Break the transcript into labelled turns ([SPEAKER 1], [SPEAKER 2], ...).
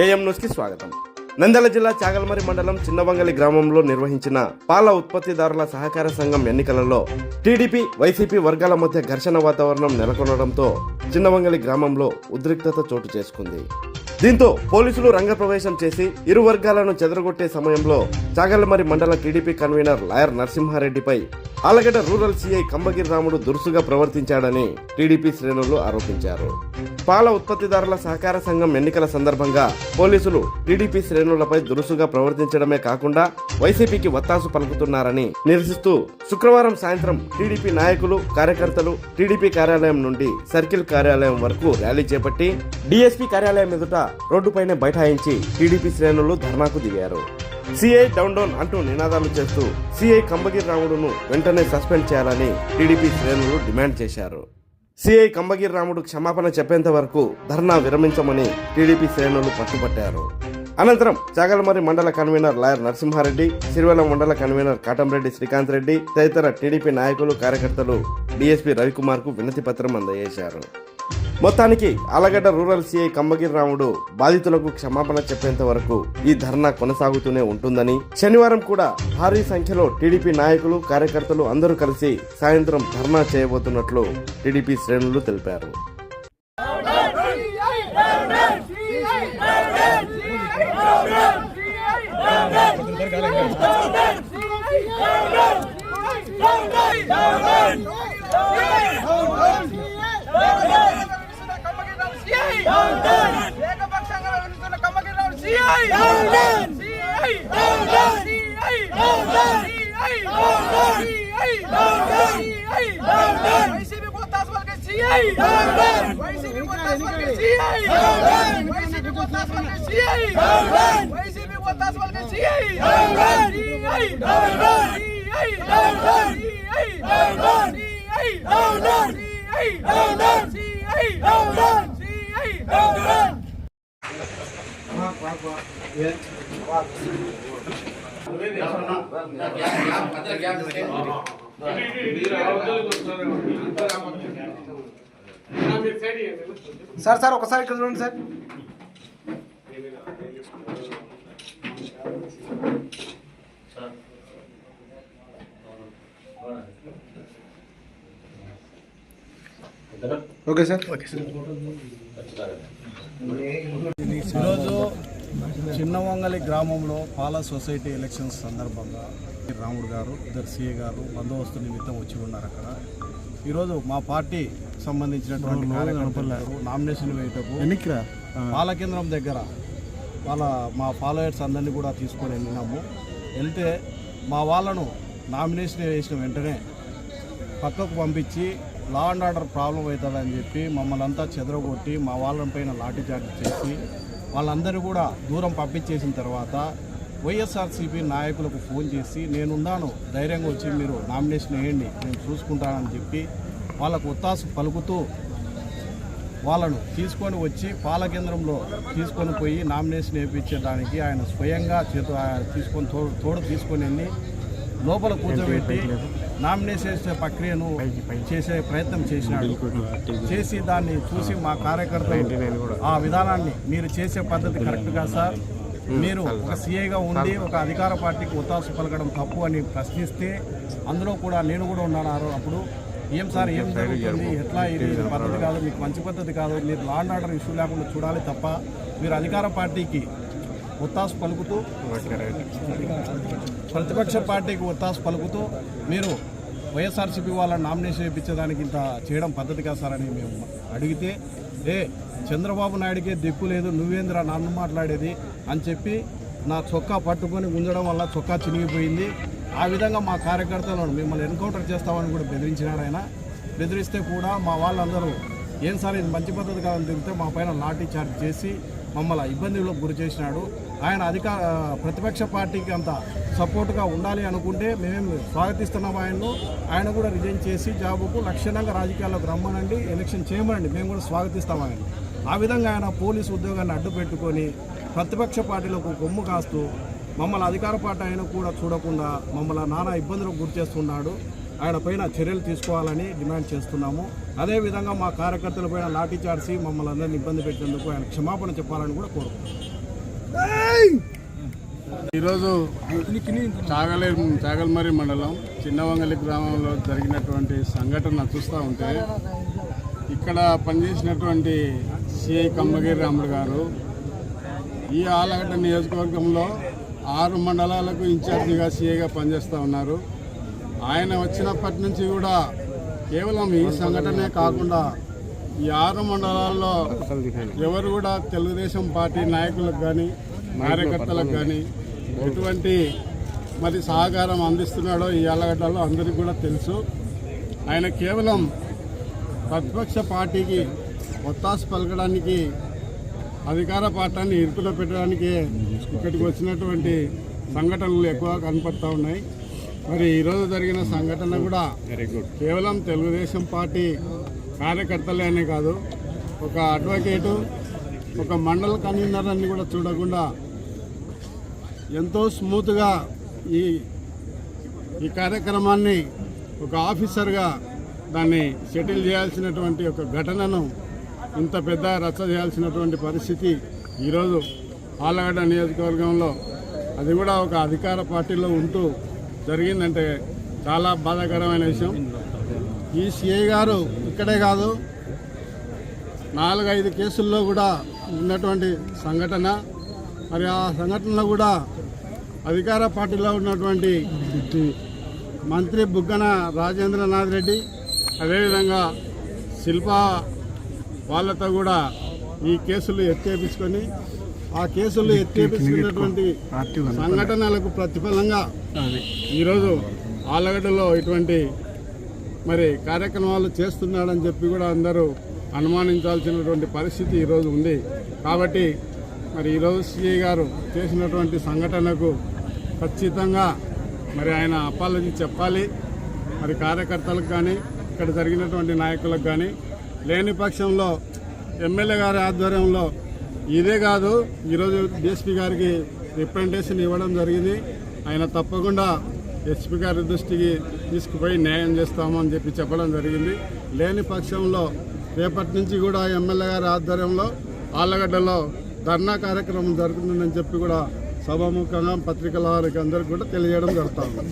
[SPEAKER 1] AM న్యూస్కి స్వాగతం. నంద్యాల జిల్లా చాగల్మరి మండలం చిన్నవంగలి గ్రామంలో నిర్వహించిన పాల ఉత్పత్తిదారుల సహకార సంఘం ఎన్నికలలో టీడీపీ వైసీపీ వర్గాల మధ్య ఘర్షణ వాతావరణం నెలకొనడంతో చిన్నవంగలి గ్రామంలో ఉద్రిక్తత చోటు చేసుకుంది. దీంతో పోలీసులు రంగప్రవేశం చేసి ఇరు వర్గాలను చెదరగొట్టే సమయంలో చాగల్మరి మండల టీడీపీ కన్వీనర్ లాయర్ నరసింహారెడ్డిపై ఆలగడ్డ రూరల్ సీఐ కంబగిరి రాముడు దురుసుగా ప్రవర్తించాడని టీడీపీ శ్రేణులు ఆరోపించారు. పాల ఉత్పత్తిదారుల సహకార సంఘం ఎన్నికల సందర్భంగా పోలీసులు టీడీపీ శ్రేణులపై దురుసుగా ప్రవర్తించడమే కాకుండా వైసీపీకి వత్తాసు పలుకుతున్నారని నిరసిస్తూ శుక్రవారం సాయంత్రం టీడీపీ నాయకులు కార్యకర్తలు టీడీపీ కార్యాలయం నుండి సర్కిల్ కార్యాలయం వరకు ర్యాలీ చేపట్టి డీఎస్పీ కార్యాలయం ఎదుట రోడ్డుపైనే బైఠాయించి టీడీపీ శ్రేణులు ధర్నాకు దిగారు. సిఐ డౌన్ డౌన్ అంటూ నినాదాలు చేస్తూ సిఐ కంబగిరి రాముడును వెంటనే సస్పెండ్ చేయాలని టీడీపీ శ్రేణులు డిమాండ్ చేశారు. సిఐ కంబగిరి రాముడు క్షమాపణ చెప్పేంత వరకు ధర్నా విరమించమని టీడీపీ శ్రేణులు పట్టుబట్టారు. అనంతరం చాగలమరి మండల కన్వీనర్ లాయర్ నరసింహారెడ్డి సిరివెల మండల కన్వీనర్ కాటంరెడ్డి శ్రీకాంత్ రెడ్డి తదితర టీడీపీ నాయకులు కార్యకర్తలు డీఎస్పీ రవికుమార్కు వినతి పత్రం అందజేశారు. మొత్తానికి ఆలగడ్డ రూరల్ సీఐ కమ్మగిరి రాముడు బాధితులకు క్షమాపణ చెప్పేంత వరకు ఈ ధర్నా కొనసాగుతూనే ఉంటుందని శనివారం కూడా భారీ సంఖ్యలో టీడీపీ నాయకులు కార్యకర్తలు అందరూ కలిసి సాయంత్రం ధర్నా చేయబోతున్నట్లు టీడీపీ శ్రేణులు తెలిపారు
[SPEAKER 2] వైసీపీ కొత్తాసు వాళ్ళకి సిఐ వైసీపీ కొత్తాసు వాళ్ళకి సిఐ వైసీపీ కొత్తాసు వాళ్ళకి సిఐ వైసీపీ కొత్తాసు వాళ్ళకి సిఐ సిఐ
[SPEAKER 3] సార్ సార్ ఒకసారి ఇక్కడ చూడండి సార్. Sir okay sir.
[SPEAKER 4] ఈరోజు చిన్నవంగలి గ్రామంలో పాల సొసైటీ ఎలక్షన్స్ సందర్భంగా రాముడు గారు ఇద్దరు సీఏ గారు బందోబస్తు నిమిత్తం వచ్చి ఉన్నారు అక్కడ. ఈరోజు మా పార్టీ సంబంధించినటువంటి కార్యకర్తలు నామినేషన్ వేయటకు
[SPEAKER 3] ఎన్నికిరా?
[SPEAKER 4] పాల కేంద్రం దగ్గర వాళ్ళ మా ఫాలోయర్స్ అందరినీ కూడా తీసుకొని వెళ్ళినాము. వెళ్తే మా వాళ్ళను నామినేషన్ వేసిన వెంటనే పక్కకు పంపించి లా అండ్ ఆర్డర్ ప్రాబ్లం అవుతుందని చెప్పి మమ్మల్ని అంతా చెదరగొట్టి మా వాళ్ళ పైన చేసి వాళ్ళందరూ కూడా దూరం పంపించేసిన తర్వాత వైఎస్ఆర్సీపీ నాయకులకు ఫోన్ చేసి నేనున్నాను ధైర్యంగా వచ్చి మీరు నామినేషన్ వేయండి నేను చూసుకుంటానని చెప్పి వాళ్ళకు ఒత్తాసు పలుకుతూ వాళ్ళను తీసుకొని వచ్చి పాల కేంద్రంలో తీసుకొని పోయి నామినేషన్ వేయించడానికి ఆయన స్వయంగా చేతు తీసుకొని తోడు తోడు తీసుకొని వెళ్ళి లోపల కూర్చోబెట్టి నామినేషన్ చేసే ప్రక్రియను చేసే ప్రయత్నం చేసినాడు చేసి దాన్ని చూసి మా కార్యకర్తలు ఆ విధానాన్ని మీరు చేసే పద్ధతి కరెక్ట్గా సార్? మీరు ఒక సీఏగా ఉండి ఒక అధికార పార్టీకి ఒత్తాసు పలకడం తప్పు అని ప్రశ్నిస్తే అందులో కూడా నేను కూడా ఉన్నాను అప్పుడు. ఏం సార్ ఏం జరుగుతుంది? ఎట్లా ఇది? పద్ధతి కాదు మీకు మంచి పద్ధతి కాదు. మీరు లా అండ్ ఆర్డర్ ఇష్యూ లేకుండా చూడాలి తప్ప మీరు అధికార పార్టీకి ఒత్తాసు పలుకుతూ ప్రతిపక్ష పార్టీకి ఒత్తాసు పలుకుతూ మీరు వైఎస్ఆర్సీపీ వాళ్ళని నామినేషన్ వేయించడానికి ఇంత చేయడం పద్ధతి కాదు సార్ అని మేము అడిగితే ఏ చంద్రబాబు నాయుడికే దిక్కు లేదు నువ్వేంద్రా నన్ను మాట్లాడేది? అని చెప్పి నా చొక్కా పట్టుకొని గుంజడం వల్ల చొక్కా చినిగిపోయింది. ఆ విధంగా మా కార్యకర్తలను మిమ్మల్ని ఎన్కౌంటర్ చేస్తామని కూడా బెదిరించినాడు ఆయన. బెదిరిస్తే కూడా మా వాళ్ళందరూ ఏం సార్ ఇది మంచి పద్ధతి కాదని తిరిగితే మా పైన లాఠీ చార్జ్ చేసి మమ్మల్ని ఇబ్బందులకు గురి చేసినాడు. ఆయన అధికార ప్రతిపక్ష పార్టీకి అంత సపోర్ట్గా ఉండాలి అనుకుంటే మేమేం స్వాగతిస్తున్నాం ఆయనను. ఆయన కూడా రిజైన్ చేసి జాబుకు లక్షణంగా రాజకీయాల్లోకి రమ్మనండి ఎలక్షన్ చేయమనండి మేము కూడా స్వాగతిస్తాం ఆయన ఆ విధంగా ఆయన పోలీసు ఉద్యోగాన్ని అడ్డు పెట్టుకొని ప్రతిపక్ష పార్టీలకు కొమ్ము కాస్తూ మమ్మల్ని అధికార పార్టీ ఆయన కూడా చూడకుండా మమ్మల్ని నానా ఇబ్బందులకు గురి చేస్తున్నాడు. ఆయన పైన చర్యలు తీసుకోవాలని డిమాండ్ చేస్తున్నాము. అదేవిధంగా మా కార్యకర్తల పైన లాఠీ చార్జి మమ్మల్ని అందరినీ ఇబ్బంది పెట్టేందుకు ఆయన క్షమాపణ చెప్పాలని కూడా కోరుకుంటున్నాం.
[SPEAKER 5] ఈరోజు చాగలే చాగల్మరి మండలం చిన్నవంగలి గ్రామంలో జరిగినటువంటి సంఘటన చూస్తూ ఉంటే ఇక్కడ పనిచేసినటువంటి సిఐ కమ్మగిరి రాముడు గారు ఈ ఆలగడ్డ నియోజకవర్గంలో ఆరు మండలాలకు ఇన్ఛార్జిగా సిఐగా పనిచేస్తూ ఉన్నారు. ఆయన వచ్చినప్పటి నుంచి కూడా కేవలం ఈ సంఘటనే కాకుండా ఈ ఆరు మండలాల్లో ఎవరు కూడా తెలుగుదేశం పార్టీ నాయకులకు కానీ కార్యకర్తలకు కానీ ఎటువంటి మరి సహకారం అందిస్తున్నాడో ఈ ఆలగడ్డలో అందరికీ కూడా తెలుసు. ఆయన కేవలం ప్రతిపక్ష పార్టీకి ఒత్తాసు పలకడానికి అధికార పార్టీని ఇరుకులో పెట్టడానికి ఇక్కడికి వచ్చినటువంటి సంఘటనలు ఎక్కువ కనపడతా ఉన్నాయి. మరి ఈరోజు జరిగిన సంఘటన కూడా కేవలం తెలుగుదేశం పార్టీ కార్యకర్తలే అనే కాదు ఒక అడ్వకేటు ఒక మండల కన్వీనర్ అని కూడా చూడకుండా ఎంతో స్మూత్గా ఈ ఈ కార్యక్రమాన్ని ఒక ఆఫీసర్గా దాన్ని సెటిల్ చేయాల్సినటువంటి ఒక ఘటనను ఇంత పెద్ద రచ్చ చేయాల్సినటువంటి పరిస్థితి ఈరోజు ఆలగడ్డ నియోజకవర్గంలో అది కూడా ఒక అధికార పార్టీలో ఉంటూ జరిగిందంటే చాలా బాధాకరమైన విషయం. ఈ సిఐ గారు ఇక్కడే కాదు నాలుగైదు కేసుల్లో కూడా ఉన్నటువంటి సంఘటన. మరి ఆ సంఘటనలో కూడా అధికార పార్టీలో ఉన్నటువంటి మంత్రి బుగ్గన రాజేంద్రనాథ్ రెడ్డి అదేవిధంగా శిల్పా వాళ్ళతో కూడా ఈ కేసులు ఎత్తేపించుకొని ఆ కేసులు ఎత్తేపించుకున్నటువంటి సంఘటనలకు ప్రతిఫలంగా ఈరోజు ఆలగడ్డలో ఇటువంటి మరి కార్యక్రమాలు చేస్తున్నాడని చెప్పి కూడా అందరూ అనుమానించాల్సినటువంటి పరిస్థితి ఈరోజు ఉంది. కాబట్టి మరి ఈరోజు సిఐ గారు చేసినటువంటి సంఘటనకు ఖచ్చితంగా మరి ఆయన అపాలజీ చెప్పాలి. మరి కార్యకర్తలకు కానీ ఇక్కడ జరిగినటువంటి నాయకులకు కానీ లేని పక్షంలో ఎమ్మెల్యే గారి ఆధ్వర్యంలో ఇదే కాదు ఈరోజు డిఎస్పీ గారికి రిప్రజెంటేషన్ ఇవ్వడం జరిగింది. ఆయన తప్పకుండా ఎస్పీ గారి దృష్టికి తీసుకుపోయి న్యాయం చేస్తాము అని చెప్పి చెప్పడం జరిగింది. లేని పక్షంలో రేపటి నుంచి కూడా ఎమ్మెల్యే గారి ఆధ్వర్యంలో ఆళ్ళగడ్డలో ధర్నా కార్యక్రమం జరుగుతుందని చెప్పి కూడా సభాముఖంగా పత్రికల వారికి అందరికీ కూడా తెలియజేయడం జరుగుతుంది